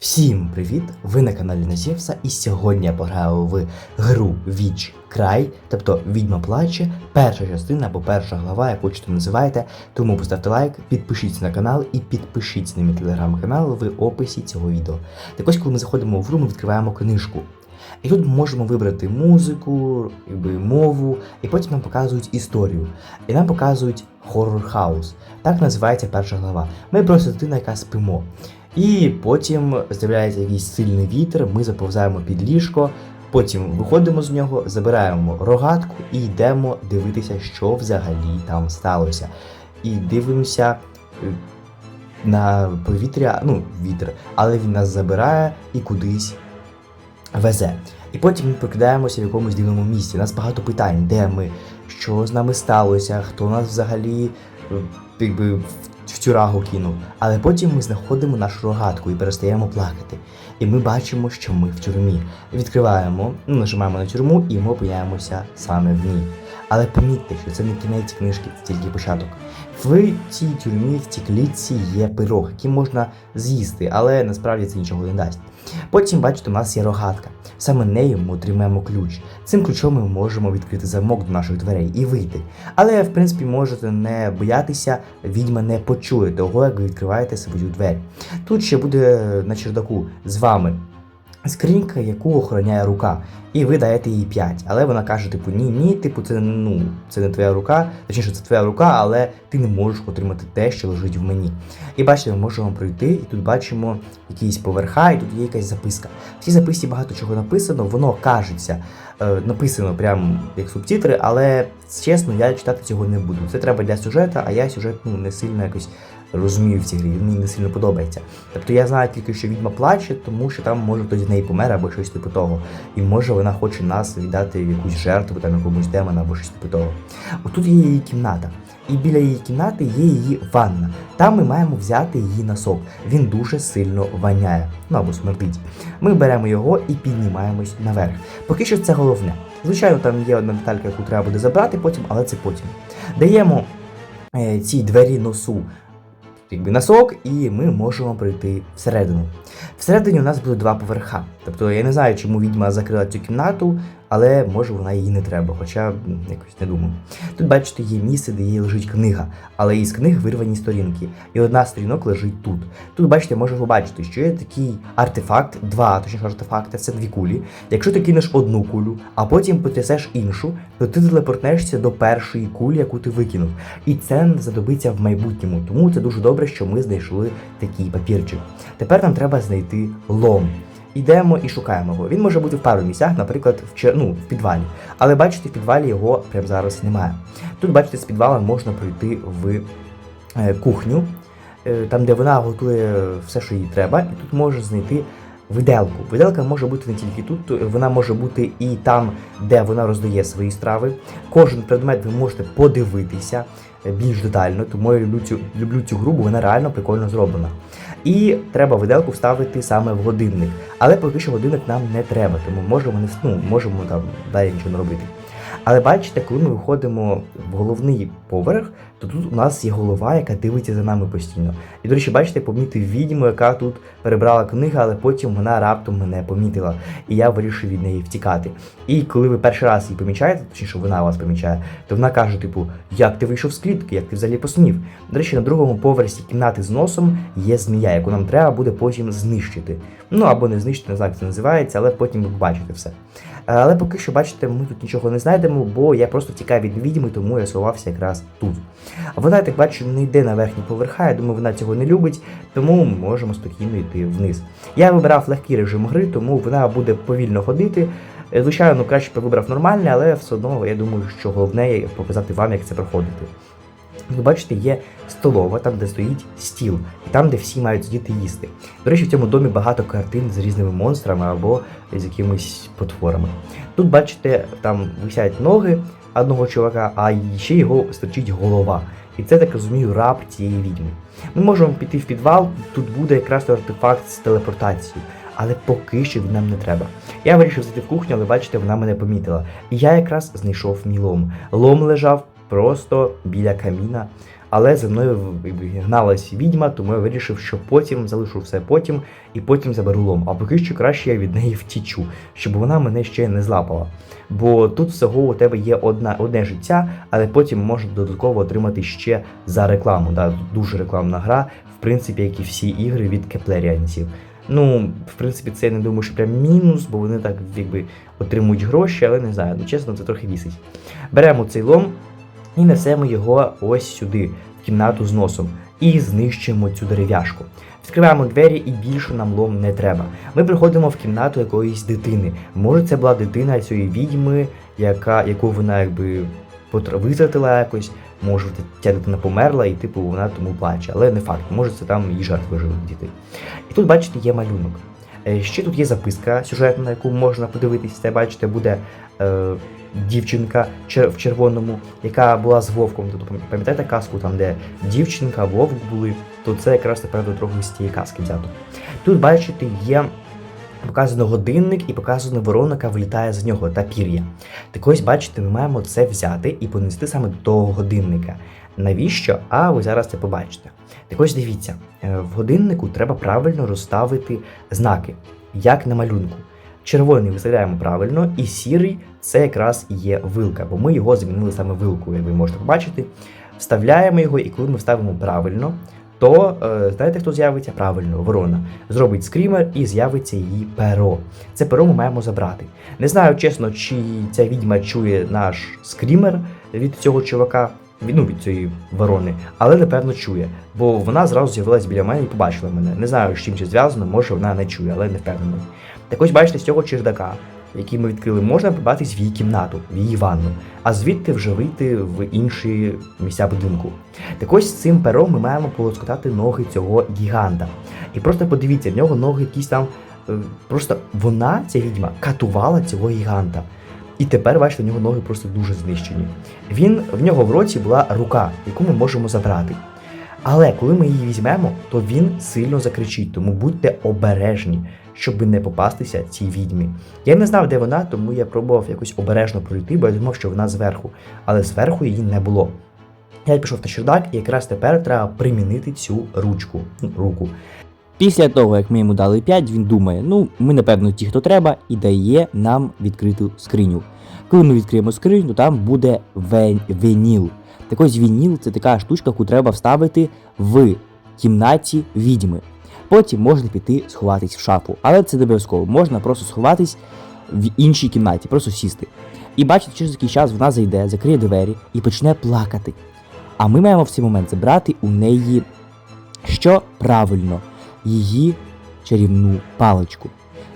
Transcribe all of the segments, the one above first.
Всім привіт! Ви на каналі Назєвса, і сьогодні я пограю в гру Віч Край, тобто Відьма плаче, перша частина або перша глава, яку хочете називаєте. Тому поставте лайк, підпишіться на канал і підпишіться на мій телеграм-канал в описі цього відео. Так ось, коли ми заходимо в гру, ми відкриваємо книжку. І тут можемо вибрати музику, мову, і потім нам показують історію. І нам показують хоррор хаус. Так називається перша глава. Ми просто дитина, яка спимо. І потім з'являється якийсь сильний вітер, ми заповзаємо під ліжко, потім виходимо з нього, забираємо рогатку і йдемо дивитися, що взагалі там сталося. І дивимося е, на повітря, ну, вітер, але він нас забирає і кудись везе. І потім ми прокидаємося в якомусь дивному місці. У нас багато питань, де ми, що з нами сталося, хто нас взагалі е, якби, в тюрагу кинув. Але потім ми знаходимо нашу рогатку і перестаємо плакати. І ми бачимо, що ми в тюрмі. Відкриваємо, ну, нажимаємо на тюрму, і ми опиняємося саме в ній. Але помітьте, що це не кінець книжки, це тільки початок. В цій тюрмі, в цій клітці є пирог, який можна з'їсти, але насправді це нічого не дасть. Потім, бачите, у нас є рогатка. Саме нею ми отримаємо ключ. Цим ключом ми можемо відкрити замок до наших дверей і вийти. Але, в принципі, можете не боятися, відьма не почує того, як ви відкриваєте свою двері. Тут ще буде на чердаку з вами скринька, яку охороняє рука, і ви даєте їй 5. Але вона каже, типу, ні, ні, типу, це ну, це не твоя рука, точніше, це твоя рука, але ти не можеш отримати те, що лежить в мені. І бачите, ми можемо пройти, і тут бачимо якісь поверха, і тут є якась записка. В цій записці багато чого написано, воно кажеться, е, написано прям як субтитри, але чесно, я читати цього не буду. Це треба для сюжету, а я сюжет ну, не сильно якось розумію в цій грі, мені не сильно подобається. Тобто я знаю тільки, що відьма плаче, тому що там може хтось з неї помер або щось типу того. І може вона хоче нас віддати в якусь жертву, там якомусь демона або щось типу того. Отут є її кімната. І біля її кімнати є її ванна. Там ми маємо взяти її носок. Він дуже сильно воняє, ну або смердить. Ми беремо його і піднімаємось наверх. Поки що це головне. Звичайно, там є одна деталька, яку треба буде забрати потім, але це потім. Даємо е, цій двері носу якби носок, і ми можемо пройти всередину. Всередині у нас буде два поверха. Тобто я не знаю, чому відьма закрила цю кімнату, але може вона її не треба, хоча якось не думаю. Тут, бачите, є місце, де її лежить книга, але із книг вирвані сторінки, і одна сторінок лежить тут. Тут, бачите, можна побачити, що є такий артефакт, два точніше артефакти, це дві кулі. Якщо ти кинеш одну кулю, а потім потрясеш іншу, то ти телепортнешся до першої кулі, яку ти викинув. І це не знадобиться в майбутньому. Тому це дуже добре, що ми знайшли такий папірчик. Тепер нам треба знайти лом. Йдемо і шукаємо його. Він може бути в пару місцях, наприклад, в чер... ну, в підвалі. Але бачите, в підвалі його прямо зараз немає. Тут, бачите, з підвала можна пройти в е, кухню, е, там, де вона готує все, що їй треба, і тут можна знайти виделку. Виделка може бути не тільки тут, вона може бути і там, де вона роздає свої страви. Кожен предмет ви можете подивитися е, більш детально, тому я люблю цю, люблю цю гру, бо вона реально прикольно зроблена. І треба виделку вставити саме в годинник. Але поки що годинник нам не треба, тому можемо не ну, можемо там далі нічого не робити. Але бачите, коли ми виходимо в головний поверх, то тут у нас є голова, яка дивиться за нами постійно. І, до речі, бачите, я помітив відьму, яка тут перебрала книги, але потім вона раптом мене помітила, і я вирішив від неї втікати. І коли ви перший раз її помічаєте, точніше вона вас помічає, то вона каже, типу, як ти вийшов з клітки, як ти взагалі посмів. До речі, на другому поверсі кімнати з носом є змія, яку нам треба буде потім знищити. Ну або не знищити, не знаю, як це називається, але потім ви побачите все. Але поки що, бачите, ми тут нічого не знайдемо, бо я просто втікаю від відьми, тому я сховався якраз тут. Вона, я так бачу, не йде на верхні поверха, я думаю, вона цього не любить, тому ми можемо спокійно йти вниз. Я вибирав легкий режим гри, тому вона буде повільно ходити. Е, Звичайно, краще б вибрав нормальний, але все одно я думаю, що головне показати вам, як це проходити. Ви бачите, є столова, там, де стоїть стіл, і там, де всі мають сидіти їсти. До речі, в цьому домі багато картин з різними монстрами або з якимись потворами. Тут, бачите, там висять ноги одного чувака, а ще його стирчить голова. І це, так розумію, раб цієї відьми. Ми можемо піти в підвал, тут буде якраз артефакт з телепортацією. Але поки що він нам не треба. Я вирішив зайти в кухню, але бачите, вона мене помітила. І я якраз знайшов мій лом. Лом лежав просто біля каміна. Але за мною гналась відьма, тому я вирішив, що потім залишу все потім і потім заберу лом. А поки що краще я від неї втічу, щоб вона мене ще не злапала. Бо тут всього у тебе є одна, одне життя, але потім можна додатково отримати ще за рекламу. Да, дуже рекламна гра, в принципі, як і всі ігри від кеплеріанців. Ну, в принципі, це я не думаю, що прям мінус, бо вони так якби отримують гроші, але не знаю, ну чесно, це трохи вісить. Беремо цей лом і несемо його ось сюди, в кімнату з носом, і знищуємо цю дерев'яшку. Відкриваємо двері і більше нам лом не треба. Ми приходимо в кімнату якоїсь дитини. Може, це була дитина цієї відьми, яка, яку вона якби витратила якось. Може, ця дитина померла, і типу вона тому плаче. Але не факт, може це там її жертви жили діти. І тут, бачите, є малюнок. Е, Ще тут є записка сюжетна, на яку можна подивитись. Це бачите, буде е, дівчинка в червоному, яка була з вовком. Тобто пам'ятаєте казку, там, де дівчинка, вовк були, то це якраз до трохи з тієї казки взято. Тут, бачите, є показано годинник і показано ворона, яка вилітає з нього та пір'я. Так ось, бачите, ми маємо це взяти і понести саме до того годинника. Навіщо? А ви зараз це побачите. Так ось дивіться, е, в годиннику треба правильно розставити знаки, як на малюнку. Червоний виставляємо правильно, і сірий це якраз є вилка, бо ми його замінили саме вилкою, як ви можете побачити. Вставляємо його, і коли ми вставимо правильно, то е, знаєте, хто з'явиться? Правильно, ворона. Зробить скрімер і з'явиться її перо. Це перо ми маємо забрати. Не знаю чесно, чи ця відьма чує наш скрімер від цього чувака, від, ну, від цієї ворони, але напевно чує, бо вона зразу з'явилась біля мене і побачила мене. Не знаю, з чим це зв'язано, може вона не чує, але не впевнений. Так ось бачите, з цього чердака, який ми відкрили, можна побратись в її кімнату, в її ванну, а звідти вже вийти в інші місця будинку. Так ось цим пером ми маємо полоскотати ноги цього гіганта. І просто подивіться, в нього ноги якісь там. е, Просто вона, ця відьма, катувала цього гіганта. І тепер, бачите, в нього ноги просто дуже знищені. Він, в нього в роті була рука, яку ми можемо забрати. Але коли ми її візьмемо, то він сильно закричить, тому будьте обережні, щоб не попастися цій відьмі. Я не знав, де вона, тому я пробував якось обережно пройти, бо я думав, що вона зверху, але зверху її не було. Я пішов на чердак, і якраз тепер треба примінити цю ручку, ну, руку. Після того, як ми йому дали 5, він думає, ну, ми, напевно, ті, хто треба, і дає нам відкриту скриню. Коли ми відкриємо скриню, то там буде вен- веніл. Так ось вініл це така штучка, яку треба вставити в кімнаті відьми. Потім можна піти сховатись в шафу. Але це не обов'язково. Можна просто сховатись в іншій кімнаті, просто сісти. І бачите, через який час вона зайде, закриє двері і почне плакати. А ми маємо в цей момент забрати у неї що правильно її чарівну паличку.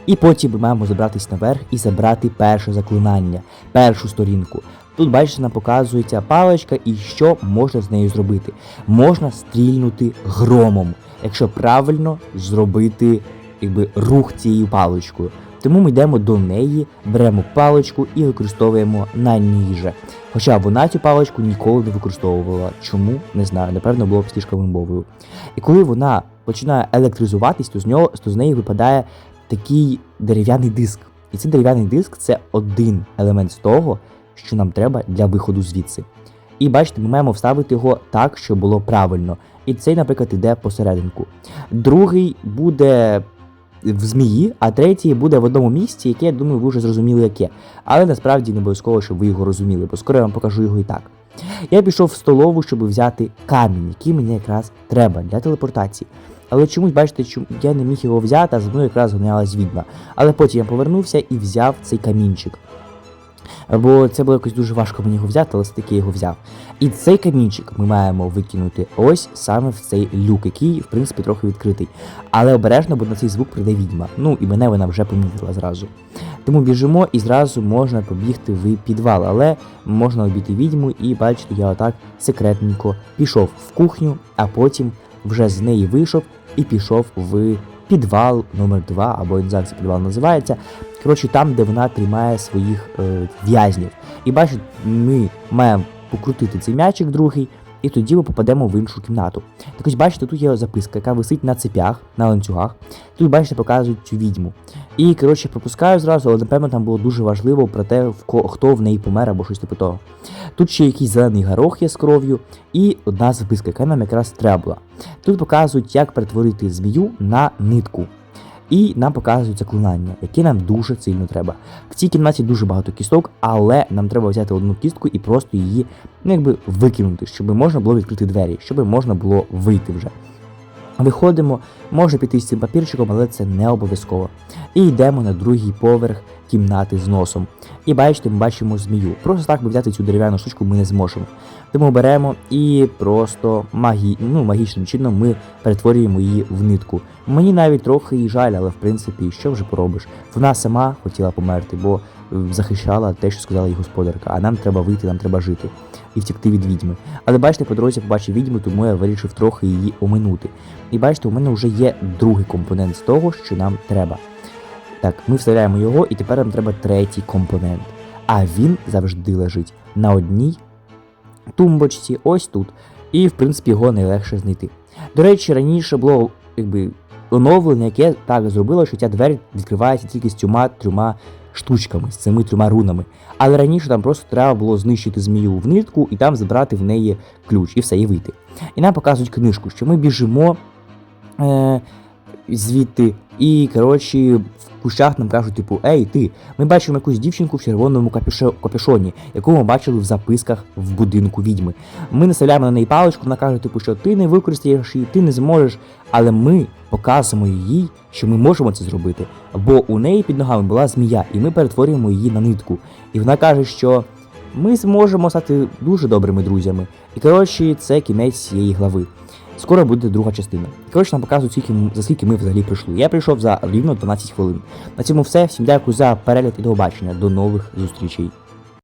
І потім ми маємо забратись наверх і забрати перше заклинання, першу сторінку. Тут, бачите, нам показується паличка і що можна з нею зробити. Можна стрільнути громом, якщо правильно зробити якби, рух цією паличкою. Тому ми йдемо до неї, беремо паличку і використовуємо на ній же. Хоча вона цю паличку ніколи не використовувала. Чому? Не знаю, напевно, було б слишком мовою. І коли вона починає електризуватись, то з нього то з неї випадає такий дерев'яний диск. І цей дерев'яний диск це один елемент з того, що нам треба для виходу звідси. І бачите, ми маємо вставити його так, щоб було правильно. І цей, наприклад, іде посерединку. Другий буде в змії, а третій буде в одному місці, яке, я думаю, ви вже зрозуміли, яке. Але насправді не обов'язково, щоб ви його розуміли, бо скоро я вам покажу його і так. Я пішов в столову, щоб взяти камінь, який мені якраз треба для телепортації. Але чомусь, бачите, чому я не міг його взяти, а за мною якраз гонялась відьма. Але потім я повернувся і взяв цей камінчик. Бо це було якось дуже важко мені його взяти, але все-таки його взяв. І цей камінчик ми маємо викинути ось саме в цей люк, який, в принципі, трохи відкритий. Але обережно, бо на цей звук прийде відьма. Ну і мене вона вже помітила зразу. Тому біжимо і зразу можна побігти в підвал, але можна обійти відьму і бачите, я отак секретненько пішов в кухню, а потім вже з неї вийшов і пішов в підвал номер 2 або не знаю, цей підвал називається. Коротше, там, де вона тримає своїх е, в'язнів. І бачите, ми маємо покрутити цей м'ячик другий, і тоді ми попадемо в іншу кімнату. Так ось бачите, тут є записка, яка висить на цепях, на ланцюгах. Тут, бачите, показують цю відьму. І, коротше, пропускаю зразу, але напевно там було дуже важливо про те, хто в неї помер або щось типу того. Тут ще якийсь зелений горох є з кров'ю, і одна записка, яка нам якраз треба була. Тут показують, як перетворити змію на нитку. І нам показують заклинання, яке нам дуже сильно треба. В цій кімнаті дуже багато кісток, але нам треба взяти одну кістку і просто її ну, якби викинути, щоб можна було відкрити двері, щоб можна було вийти вже. Виходимо, може піти з цим папірчиком, але це не обов'язково. І йдемо на другий поверх кімнати з носом. І бачите, ми бачимо змію. Просто так взяти цю дерев'яну штучку ми не зможемо. Тому беремо і просто магі... ну, магічним чином ми перетворюємо її в нитку. Мені навіть трохи її жаль, але в принципі, що вже поробиш? Вона сама хотіла померти, бо захищала те, що сказала її господарка. А нам треба вийти, нам треба жити і втекти від відьми. Але бачите, по дорозі побачив відьму, тому я вирішив трохи її оминути. І бачите, у мене вже є другий компонент з того, що нам треба. Так, ми вставляємо його, і тепер нам треба третій компонент. А він завжди лежить на одній тумбочці, ось тут. І, в принципі, його найлегше знайти. До речі, раніше було якби оновлення, яке так зробило, що ця двері відкривається тільки з цюма трьома штучками, з цими трьома рунами. Але раніше там просто треба було знищити змію в нитку і там забрати в неї ключ і все, і вийти. І нам показують книжку, що ми біжимо е, звідти, і, коротше, в кущах нам кажуть, типу, ей, ти, ми бачимо якусь дівчинку в червоному капюшоні, яку ми бачили в записках в будинку відьми. Ми наставляємо на неї паличку, вона каже, типу, що ти не використаєш її, ти не зможеш, але ми показуємо їй, що ми можемо це зробити. Бо у неї під ногами була змія, і ми перетворюємо її на нитку. І вона каже, що ми зможемо стати дуже добрими друзями. І коротше, це кінець цієї глави. Скоро буде друга частина. Коротше, нам показують, скільки, за скільки ми взагалі прийшли. Я прийшов за рівно 12 хвилин. На цьому все. Всім дякую за перегляд і до побачення. До нових зустрічей.